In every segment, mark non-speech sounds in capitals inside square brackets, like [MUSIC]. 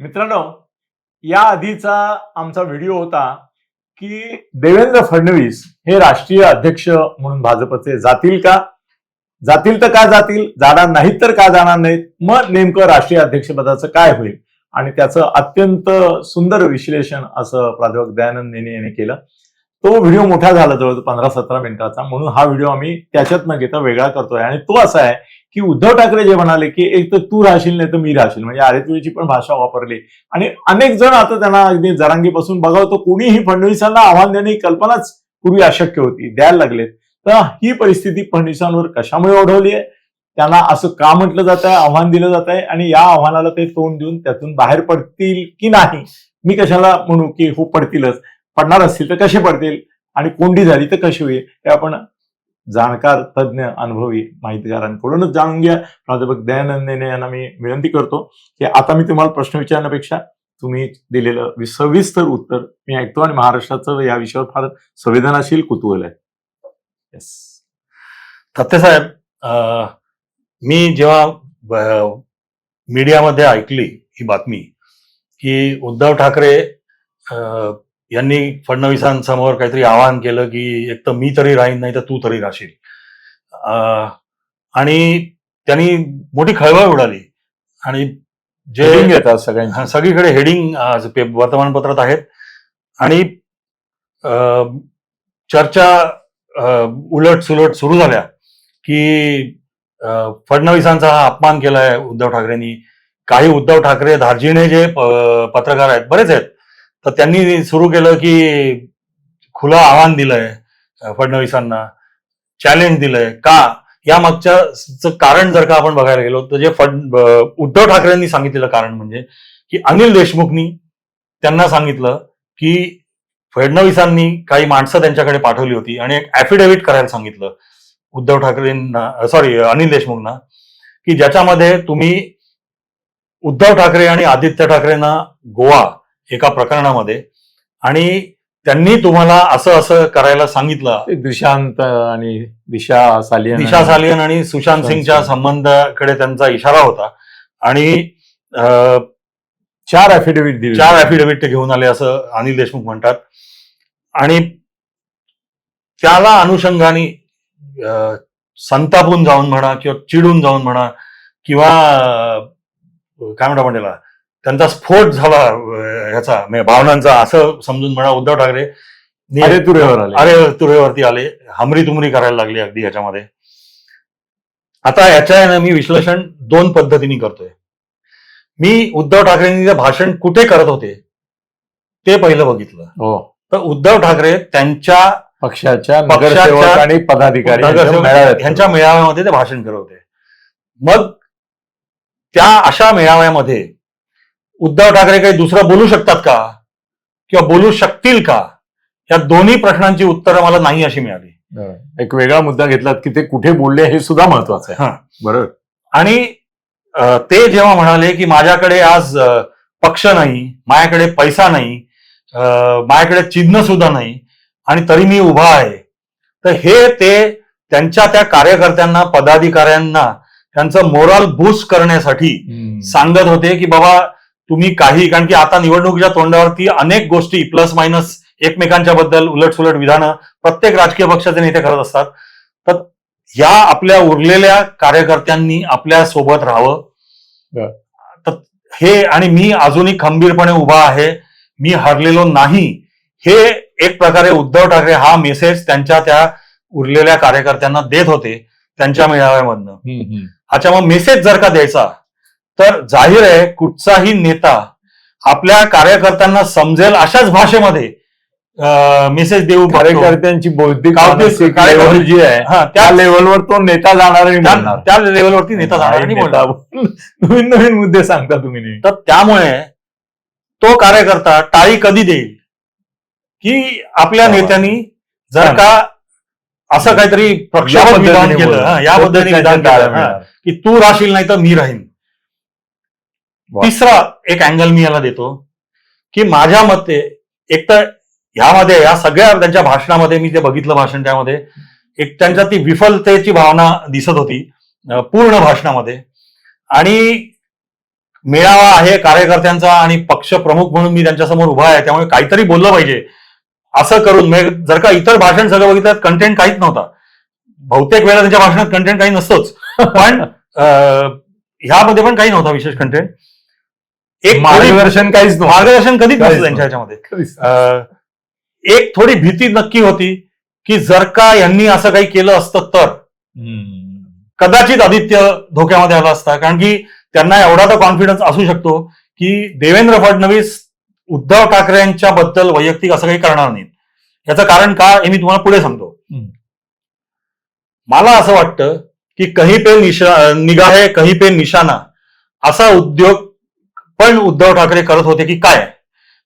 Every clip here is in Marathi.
मित्रांनो या आधीचा आमचा व्हिडिओ होता की देवेंद्र फडणवीस हे राष्ट्रीय अध्यक्ष म्हणून भाजपचे जातील का? जातील तर का जातील? जाणार नाहीत तर का जाणार नाहीत? मग नेमकं राष्ट्रीय अध्यक्षपदाचं काय होईल? आणि त्याचं अत्यंत सुंदर विश्लेषण असं प्राध्यापक दयानंद नेने यांनी केलं. तो व्हिडिओ मोठा झाला जवळ पंधरा सतरा मिनिटाचा. म्हणून हा व्हिडिओ आम्ही त्याच्यात न घेता वेगळा करतोय. आणि तो असा आहे की उद्धव ठाकरे जे म्हणाले की एक तर तू राहशील नाही तर मी राहशील. म्हणजे आरेतुरीची पण भाषा वापरली. आणि अनेक जण आता त्यांना अगदी जरांगीपासून बघावतो कोणीही फडणवीसांना आव्हान देणे ही कल्पनाच पूर्वी अशक्य होती द्यायला लागलेत. तर ही परिस्थिती फडणवीसांवर कशामुळे ओढवली आहे? त्यांना असं का म्हटलं जात आहे? आव्हान दिलं जात आहे? आणि या आव्हानाला ते तोंड देऊन त्यातून बाहेर पडतील की नाही? मी कशाला म्हणू की हो पडतीलच. पडणार असतील तर कसे पडतील? आणि कोंडी झाली तर कशी होईल? हे आपण जाणकार तज्ज्ञ अनुभवी माहितीगारांकडूनच जाणून घ्या. प्राध्यापक दयानंद नेने यांना मी विनंती करतो की आता मी तुम्हाला प्रश्न विचारण्यापेक्षा तुम्ही दिलेलं वि- सविस्तर उत्तर मी ऐकतो आणि महाराष्ट्राचं या विषयावर फार संवेदनाशील कुतूहल आहे. येस साहेब अं, मी जेव्हा मीडियामध्ये ऐकली ही बातमी की उद्धव ठाकरे अं, यांनी फडणवीसांसमोर काहीतरी आवाहन केलं की एक तर मी तरी राहीन नाही तर तू तरी राहशील आणि त्यांनी मोठी खळबळ उडाली. आणि जे येतात सगळ्यांची. हा, सगळीकडे हेडिंग वर्तमानपत्रात आहेत. आणि चर्चा उलट सुलट सुरू झाल्या की फडणवीसांचा हा अपमान केलाय उद्धव ठाकरेंनी. काही उद्धव ठाकरे धार्जिणे जे पत्रकार आहेत बरेच आहेत तर त्यांनी सुरू केलं की खुलं आव्हान दिलंय फडणवीसांना चॅलेंज दिलंय. का? या मागच्या कारण जर का आपण बघायला गेलो तर जे फड उद्धव ठाकरेंनी सांगितलेलं कारण म्हणजे की अनिल देशमुखनी त्यांना सांगितलं की फडणवीसांनी काही माणसं त्यांच्याकडे पाठवली होती आणि एक ऍफिडेव्हिट करायला सांगितलं उद्धव ठाकरेंना सॉरी अनिल देशमुखना की ज्याच्यामध्ये तुम्ही उद्धव ठाकरे आणि आदित्य ठाकरेंना गोवा एका प्रकरणामध्ये. आणि त्यांनी तुम्हाला असं असं करायला सांगितलं. दुशांत आणि दिशा सालियन दिशा सालियन आणि सुशांत सिंगच्या सिंग. संबंधाकडे त्यांचा इशारा होता. आणि चार अफिडेव्हिट दिली. चार ऍफिडेव्हिट ते घेऊन आले असं अनिल देशमुख म्हणतात. आणि त्याला अनुषंगाने संतापून जाऊन म्हणा किंवा चिडून जाऊन म्हणा किंवा काय म्हणता त्याला? त्यांचा स्फोट झाला ह्याचा म्हणजे भावनांचा असं समजून म्हणा उद्धव ठाकरे अरे तुरेवर आले. अरे तुरेवरती आले हमरी तुमरी करायला लागली अगदी याच्यामध्ये आता याच्या मी विश्लेषण दोन पद्धतीने करतोय. मी उद्धव ठाकरेंनी जे भाषण कुठे करत होते ते पहिलं बघितलं. हो. तर उद्धव ठाकरे त्यांच्या पक्षाच्या पक्षाच्या नगरसेवक आणि पदाधिकारी यांच्या मेळाव्यामध्ये ते भाषण करत होते. मग त्या अशा मेळाव्यामध्ये उद्धव ठाकरे काही दुसरं बोलू शकतात का? किंवा बोलू शकतील का? या दोन्ही प्रश्नांची उत्तरं मला नाही अशी मिळाली. एक वेगळा मुद्दा घेतलात की ते कुठे बोलले हे सुद्धा महत्वाचं आहे. हा. बरोबर. आणि ते जेव्हा म्हणाले की माझ्याकडे आज पक्ष नाही माझ्याकडे पैसा नाही माझ्याकडे चिन्ह सुद्धा नाही आणि तरी मी उभा आहे तर हे ते त्यांच्या त्या कार्यकर्त्यांना पदाधिकाऱ्यांना त्यांचं मोरल बूस्ट करण्यासाठी सांगत होते की बाबा तुम्ही काही कारण की आता निवडणुकीच्या तोंडावरती अनेक गोष्टी प्लस मायनस एकमेकांच्या बद्दल उलटसुलट विधानं प्रत्येक राजकीय पक्षाचे नेते करत असतात. तर या आपल्या उरलेल्या कार्यकर्त्यांनी आपल्यासोबत राहावं. तर हे आणि मी अजूनही खंबीरपणे उभा आहे. मी हरलेलो नाही. हे एक प्रकारे उद्धव ठाकरे हा मेसेज त्यांच्या त्या उरलेल्या कार्यकर्त्यांना देत होते त्यांच्या मेळाव्यामधनं. अच्छा मग मेसेज जर का द्यायचा तर जाहीर आहे कुठचाही नेता आपल्या कार्यकर्त्यांना समजेल अशाच भाषेमध्ये मेसेज देऊ. कार्यकर्त्यांची बौद्धिक जी आहे त्या लेवलवर तो नेता जाणार त्या- लेवलवरती नेता जाणार. नवीन नवीन मुद्दे सांगता तुम्ही. तर त्यामुळे तो कार्यकर्ता टाळी कधी देईल की आपल्या. नेत्यांनी जर. का असं काहीतरी पद्धतीने केलं बोलणार. या पद्धतीने त्यांच्या विधान टाळ्या केलं मिळणार. की तू राहशील नाही तर मी राहीन. तिसरा एक अँगल मी याला देतो की माझ्या मते एक तर ह्यामध्ये या सगळ्या त्यांच्या भाषणामध्ये मी ते बघितलं भाषण त्यामध्ये एक त्यांच्या ती विफलतेची भावना दिसत होती पूर्ण भाषणामध्ये. आणि मेळावा आहे कार्यकर्त्यांचा आणि पक्ष प्रमुख म्हणून मी त्यांच्यासमोर उभा आहे त्यामुळे काहीतरी बोललं पाहिजे. असं करून जर का इतर भाषण सगळं बघितलं कंटेंट काहीच नव्हता. बहुतेक वेळा त्यांच्या भाषणात कंटेंट काही नसतोच. पण ह्यामध्ये पण काही नव्हता विशेष कंटेंट एक मार्गदर्शन काहीच मार्गदर्शन कधीच नसतं त्यांच्या ह्याच्यामध्ये. एक थोडी भीती नक्की होती की जर का यांनी असं काही केलं असतं तर. कदाचित आदित्य धोक्यामध्ये आला असता. कारण की त्यांना एवढा तर कॉन्फिडन्स असू शकतो की देवेंद्र फडणवीस उद्धव ठाकरे यांच्या बद्दल वैयक्तिक असं काही करणार नाहीत. याचं कारण का हे मी तुम्हाला पुढे सांगतो. मला असं वाटतं की कही पे निशा निगाहे कही पे निशाणा असा उद्योग पण उद्धव ठाकरे करत होते की काय?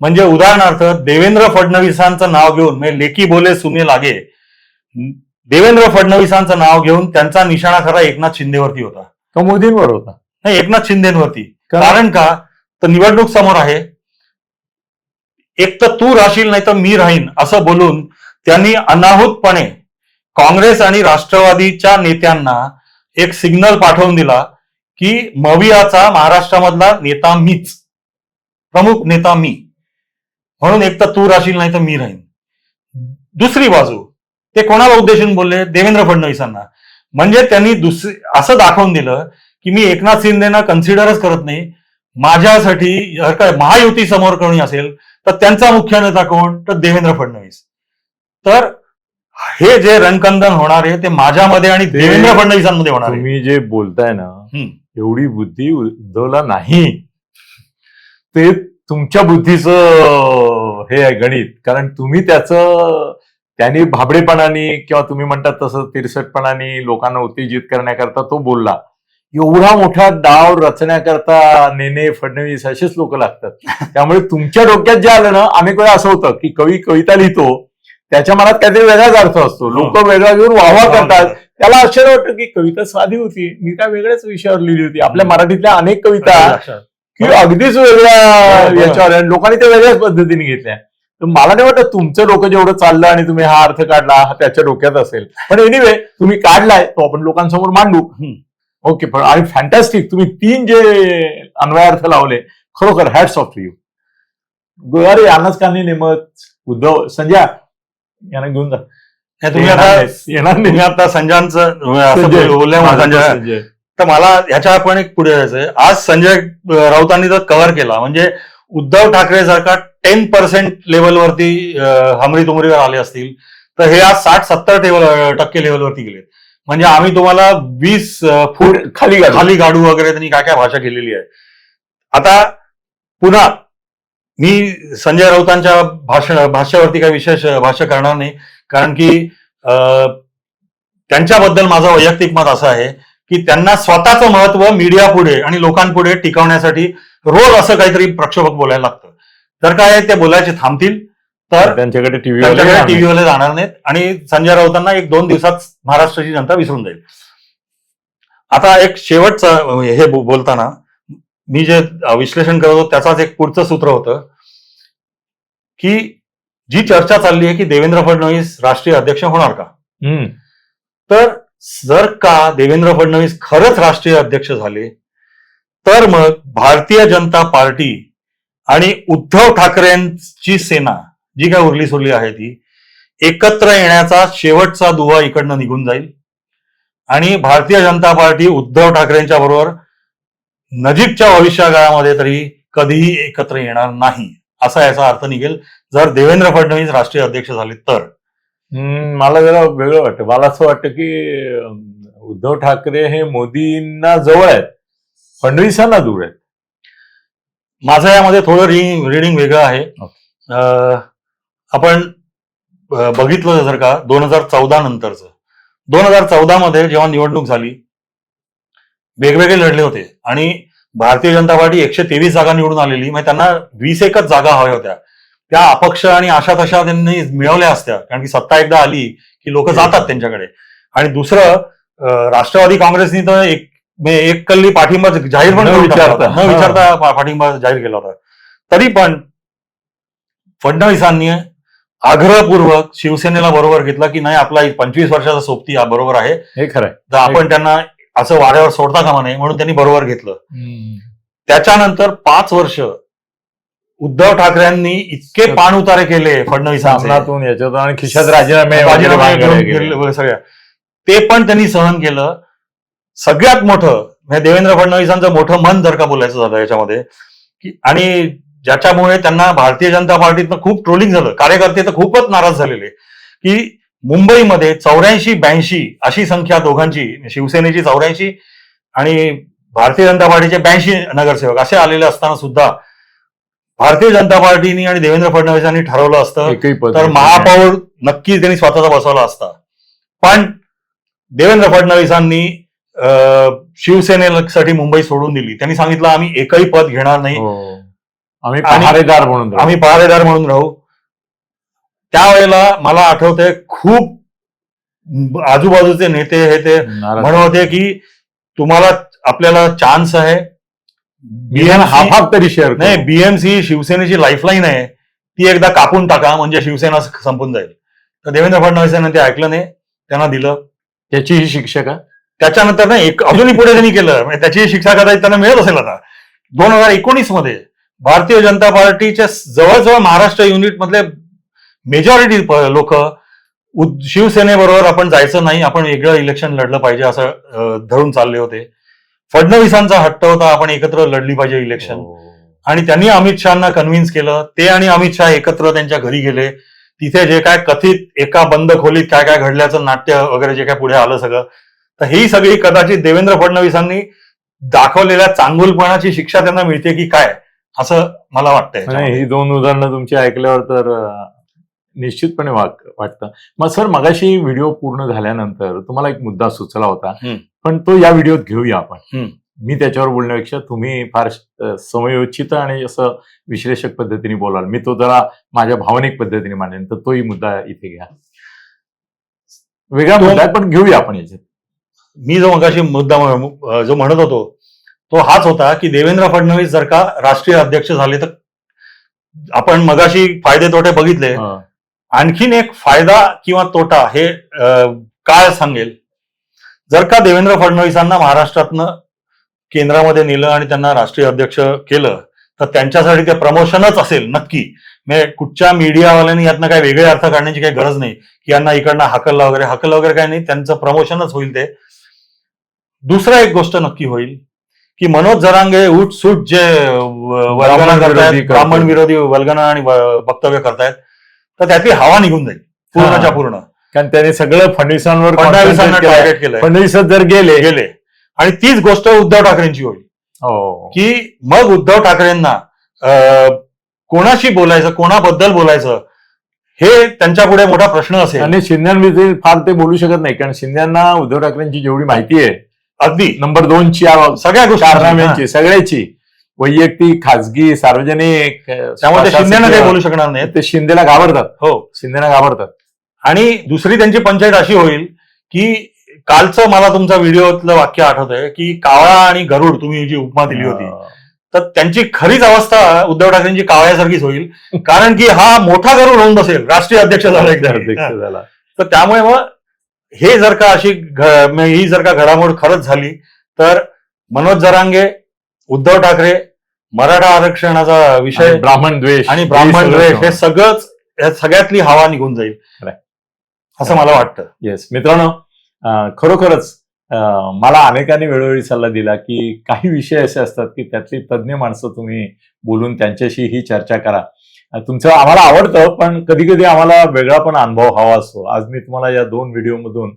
म्हणजे उदाहरणार्थ देवेंद्र फडणवीसांचं नाव घेऊन म्हणजे लेकी बोले सुने लागे देवेंद्र फडणवीसांचं नाव घेऊन त्यांचा निशाणा खरा एकनाथ शिंदेवरती होता. तो मोदींवर होता. नाही एकनाथ शिंदेवरती. का? कारण का? तर निवडणूक समोर आहे. एक तर तू राहशील नाही तर मी राहीन असं बोलून त्यांनी अनाहूतपणे काँग्रेस आणि राष्ट्रवादीच्या नेत्यांना एक सिग्नल पाठवून दिला. की मवियाचा महाराष्ट्रामधला नेता मीच. प्रमुख नेता मी. म्हणून एक तर तू राहशील नाही तर मी राहीन. दुसरी बाजू ते कोणाला उद्देशून बोलले? देवेंद्र फडणवीसांना. म्हणजे त्यांनी दुसरी असं दाखवून दिलं की मी एकनाथ शिंदेना कन्सिडरच करत नाही. माझ्यासाठी जर का महायुती समोर कोणी असेल तर त्यांचा मुख्य नेता कोण? तर देवेंद्र फडणवीस. तर हे जे रणकंदन होणार आहे ते माझ्यामध्ये आणि देवेंद्र फडणवीसांमध्ये होणार आहे. तुम्ही जे बोलताय ना. एवढी बुद्धी उद्धवला नाही. ते तुमच्या बुद्धीचं हे आहे गणित. कारण तुम्ही त्याचं त्यांनी भाबडेपणाने किंवा तुम्ही म्हणतात तसं तिरसटपणाने लोकांना उत्तेजित करण्याकरता तो बोलला. एवढा मोठा डाव रचण्याकरता नेने फडणवीस असेच लोक लागतात. त्यामुळे तुमच्या डोक्यात जे आलं ना अनेक वेळा असं होतं की कवी कविता लिहितो त्याच्या मनात काहीतरी वेगळाच अर्थ असतो. लोक वेगळा घेऊन वाहवा करतात. त्याला आश्चर्य वाटतं की कविता साधी होती. मी काय वेगळ्याच विषयावर लिहिली होती. आपल्या मराठीतल्या अनेक कविता. की अगदीच वेगळ्या. याच्यावर लोकांनी ते वेगळ्याच पद्धतीने घेतल्या. तर मला नाही वाटत तुमचं डोकं जेवढं चाललं आणि तुम्ही हा अर्थ काढला हा त्याच्या डोक्यात असेल. पण एनिवे तुम्ही काढलाय तो आपण लोकांसमोर मांडू. ओके पण आणि फॅन्टॅस्टिक तुम्ही तीन जे अन्वयार्थ लावले खरोखर हॅट्स ऑफ यू अरे यानंच का नाही नेमत उद्धव संजय यांना घेऊन जा. तुम्ही आता येणार नाही तुम्ही आता संजयांचं संजय. बोलल्यामुळे संजय. संजय. तर मला ह्याच्या पण एक पुढे जायचंय. आज संजय राऊतांनी जर कव्हर केला. म्हणजे उद्धव ठाकरे जर का टेन पर्सेंट लेवलवरती हमरी तुमरीवर आले असतील. तर हे आज साठ सत्तर टेबल टक्के लेवलवरती गेले म्हणजे आम्ही तुम्हाला वीस फूट खाली. खाली गाडू वगैरे त्यांनी काय काय भाषा केलेली आहे. आता पुन्हा मी संजय राऊतांच्या भाषण भाष्यावरती काही विशेष भाष्य करणार नाही. कारण की अं, त्यांच्याबद्दल माझं वैयक्तिक मत असं आहे की त्यांना स्वतःचं महत्त्व मीडिया पुढे आणि लोकांपुढे टिकवण्यासाठी रोज असं काहीतरी प्रक्षोभक बोलायला लागतं. जर काय ते बोलायचे थांबतील तर त्यांच्याकडे टीव्ही त्यांच्याकडे टीव्हीवाले जाणार नाहीत. आणि संजय राऊतांना एक दोन दिवसात महाराष्ट्राची जनता विसरून जाईल. आता एक शेवटचं हे बोलताना मी जे विश्लेषण करत होतो त्याचाच एक पुढचं सूत्र होतं की जी चर्चा चालली आहे की देवेंद्र फडणवीस राष्ट्रीय अध्यक्ष होणार का? तर जर का देवेंद्र फडणवीस खरंच राष्ट्रीय अध्यक्ष झाले तर मग भारतीय जनता पार्टी आणि उद्धव ठाकरेंची सेना जी काय उरली सुरली आहे ती एकत्र येण्याचा शेवटचा दुवा इकडनं निघून जाईल. आणि भारतीय जनता पार्टी उद्धव ठाकरेंच्या बरोबर नजीकच्या भविष्यकाळामध्ये तरी कधीही एकत्र येणार नाही. असा याचा अर्थ निघेल. जर देवेंद्र फडणवीस राष्ट्रीय अध्यक्ष झाले तर? मला जरा वेगळं वाटतं. मला असं वाटतं की उद्धव ठाकरे हे मोदींना जवळ आहेत. फडणवीसांना दूर आहेत. माझं यामध्ये थोडं रिडिंग रिडिंग वेगळं आहे. आपण बघितलं जर का दोन हजार चौदा नंतरचं दोन हजार चौदा मध्ये जेव्हा निवडणूक झाली वेगवेगळे लढले होते. आणि भारतीय जनता पार्टी एकशे तेवीस जागा निवडून आलेली. म्हणजे त्यांना वीस एकच जागा हव्या होत्या. त्या अपक्ष आणि अशा तशा त्यांनी मिळवल्या असत्या. कारण की सत्ता एकदा आली की लोक जातात त्यांच्याकडे. आणि दुसरं राष्ट्रवादी काँग्रेसनी तर एक म्हणजे एक कल्ली पाठिंबा जाहीर पण विचारता. न विचारता पाठिंबा जाहीर केला होता. तरी पण फडणवीसांनी आग्रहपूर्वक शिवसेनेला बरोबर घेतला की नाही आपला पंचवीस वर्षाचा सोबती बरोबर आहे. हे खरंय तर आपण त्यांना असं वाऱ्यावर सोडता कामा नये म्हणून त्यांनी बरोबर घेतलं. त्याच्यानंतर पाच वर्ष उद्धव ठाकरेंनी इतके पाण उतारे केले सामनातून याच्यातून आणि खिशात राजीनामे सगळ्या. ते पण त्यांनी सहन केलं. सगळ्यात मोठं म्हणजे देवेंद्र फडणवीसांचं मोठं मन जर का बोलायचं झालं याच्यामध्ये की आणि ज्याच्यामुळे त्यांना भारतीय जनता पार्टीतनं खूप ट्रोलिंग झालं. कार्यकर्ते तर खूपच नाराज झालेले. की मुंबईमध्ये चौऱ्याऐंशी ब्याऐंशी अशी संख्या दोघांची शिवसेनेची चौऱ्याऐंशी आणि भारतीय जनता पार्टीचे ब्याऐंशी नगरसेवक असे आलेले असताना सुद्धा भारतीय जनता पार्टीनी आणि देवेंद्र फडणवीसांनी ठरवलं असतं तर. महापौर नक्कीच त्यांनी स्वतःचा बसवला असता पण देवेंद्र फडणवीसांनी शिवसेनेसाठी मुंबई सोडून दिली त्यांनी सांगितलं आम्ही एकही पद घेणार नाही हो. आम्ही पहारेदार म्हणून. आम्ही पहारेदार म्हणून राहू त्यावेळेला मला आठवतंय खूप आजूबाजूचे नेते हे ते. म्हणत होते की तुम्हाला आपल्याला चान्स आहे. निदान हाफ हाफ तरी शेअर नाही बीएमसी शिवसेनेची लाईफलाईन आहे. ती एकदा कापून टाका म्हणजे शिवसेना संपून जाईल. तर देवेंद्र फडणवीस यांनी ते ऐकलं नाही. त्यांना दिलं. त्याची ही शिक्षा का? त्याच्यानंतर नाही एक अजूनही पुढे त्यांनी केलं. म्हणजे त्याची शिक्षा कदाचित त्यांना मिळत असेल आता. दोन हजार एकोणीसमध्ये भारतीय जनता पार्टीच्या जवळजवळ महाराष्ट्र युनिट मधले मेजॉरिटी लोक शिवसेनेबरोबर आपण जायचं नाही आपण वेगळं इलेक्शन लढलं पाहिजे असं धरून चालले होते. फडणवीसांचा हट्ट होता आपण एकत्र लढली पाहिजे इलेक्शन हो. आणि त्यांनी अमित शहाना कन्व्हिन्स केलं. ते आणि अमित शहा एकत्र त्यांच्या घरी गेले. तिथे जे काय कथित एका बंद खोलीत काय काय घडल्याचं नाट्य वगैरे जे काय पुढे आलं सगळं तर ही सगळी कदाचित देवेंद्र फडणवीसांनी दाखवलेल्या चांगुलपणाची शिक्षा त्यांना मिळते की काय असं मला वाटतंय. ही दोन उदाहरणं तुमची ऐकल्यावर तर निश्चितपणे वाट वाटतं. मग सर मगाशी व्हिडिओ पूर्ण झाल्यानंतर तुम्हाला एक मुद्दा सुचला होता. पण तो या व्हिडिओत घेऊया आपण. मी त्याच्यावर बोलण्यापेक्षा तुम्ही फार समयोचित आणि असं विश्लेषक पद्धतीने बोलाल. मी तो जरा माझ्या भावनिक पद्धतीने मांडेन तर तोही मुद्दा इथे घ्या. वेगळा मुद्दा आहे पण घेऊया आपण याच्यात. मी जो मगाशी मुद्दा जो म्हणत होतो तो हाच होता की देवेंद्र फडणवीस जर का राष्ट्रीय अध्यक्ष झाले तर आपण मगाशी फायदे तोटे बघितले. आणखीन एक फायदा किंवा तोटा हे काय सांगेल? जर का देवेंद्र फडणवीसांना महाराष्ट्रातनं केंद्रामध्ये नेलं आणि त्यांना राष्ट्रीय अध्यक्ष केलं तर त्यांच्यासाठी ते प्रमोशनच असेल नक्की. म्हणजे कुठच्या मीडियावाल्यांनी यातनं काही वेगळे अर्थ काढण्याची काही गरज नाही की यांना इकडनं हाकलला वगैरे हाकलला वगैरे काही नाही त्यांचं प्रमोशनच होईल ते. दुसरा एक गोष्ट नक्की होईल की मनोज जरांगे उठ सूट जे व- वल्गना ब्राह्मण विरोधी करतायत. ब्राह्मण विरोधी वल्गना आणि वक्तव्य करतायत तर त्यातली हवा निघून जाईल. पूर्णच्या. पूर्ण. कारण त्याने सगळं फडणवीसांवर फडणवीसांना. टार्गेट केलंय. फडणवीसच जर गेले. गेले. आणि तीच गोष्ट उद्धव ठाकरेंची होईल. हो. की मग उद्धव ठाकरेंना कोणाशी बोलायचं कोणाबद्दल बोलायचं हे त्यांच्या पुढे मोठा प्रश्न असेल. आणि शिंद्यांविषयी फार ते बोलू शकत नाही. कारण शिंद्यांना उद्धव ठाकरेंची जेवढी माहिती आहे अगदी. नंबर दोनची सगळ्या गोष्टी सगळ्याची. वैयक्तिक खाजगी सार्वजनिक त्यामुळे ते शिंदेना काही बोलू शकणार नाहीत. ते शिंदेला घाबरतात. हो. शिंदेना घाबरतात. आणि दुसरी त्यांची पंचायत अशी होईल की कालचं मला तुमचा व्हिडिओतलं वाक्य आठवतंय की कावळा आणि गरुड तुम्ही जी उपमा दिली होती तर त्यांची खरीच अवस्था उद्धव ठाकरेंची कावळ्यासारखीच होईल. [LAUGHS] कारण की हा मोठा गरुड होऊन बसेल राष्ट्रीय अध्यक्ष झाला एकदा अध्यक्ष झाला. तर त्यामुळे मग हे जर का अशी ही जर का घडामोड खरंच झाली तर मनोज जरांगे उद्धव ठाकरे मराठा आरक्षणाचा विषय ब्राह्मण द्वेष आणि ब्राह्मण द्वेष हे. सगळंच या सगळ्यातली हवा निघून जाईल. असं मला वाटतं. येस मित्रांनो खरोखरच मला अनेकांनी वेळोवेळी सल्ला दिला की काही विषय असे असतात की त्यातली तज्ज्ञ माणसं तुम्ही बोलून त्यांच्याशी ही चर्चा करा. तुमचं आम्हाला आवडतं पण कधी कधी आम्हाला वेगळा पण अनुभव हवा असतो. आज मी तुम्हाला या दोन व्हिडिओमधून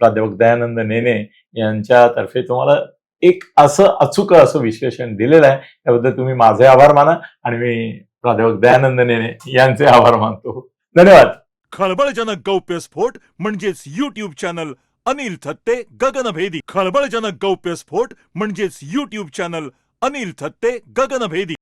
प्राध्यापक दयानंद नेने यांच्यातर्फे तुम्हाला एक असं अचूक असं विश्लेषण दिलेलं आहे. त्याबद्दल तुम्ही माझे आभार माना आणि मी प्राध्यापक दयानंद नेने यांचे आभार मानतो. धन्यवाद. खळबळजनक गौप्यस्फोट म्हणजेच युट्यूब चॅनल अनिल थत्ते गगनभेदी. खळबळजनक गौप्यस्फोट म्हणजेच युट्यूब चॅनल अनिल थत्ते गगनभेदी.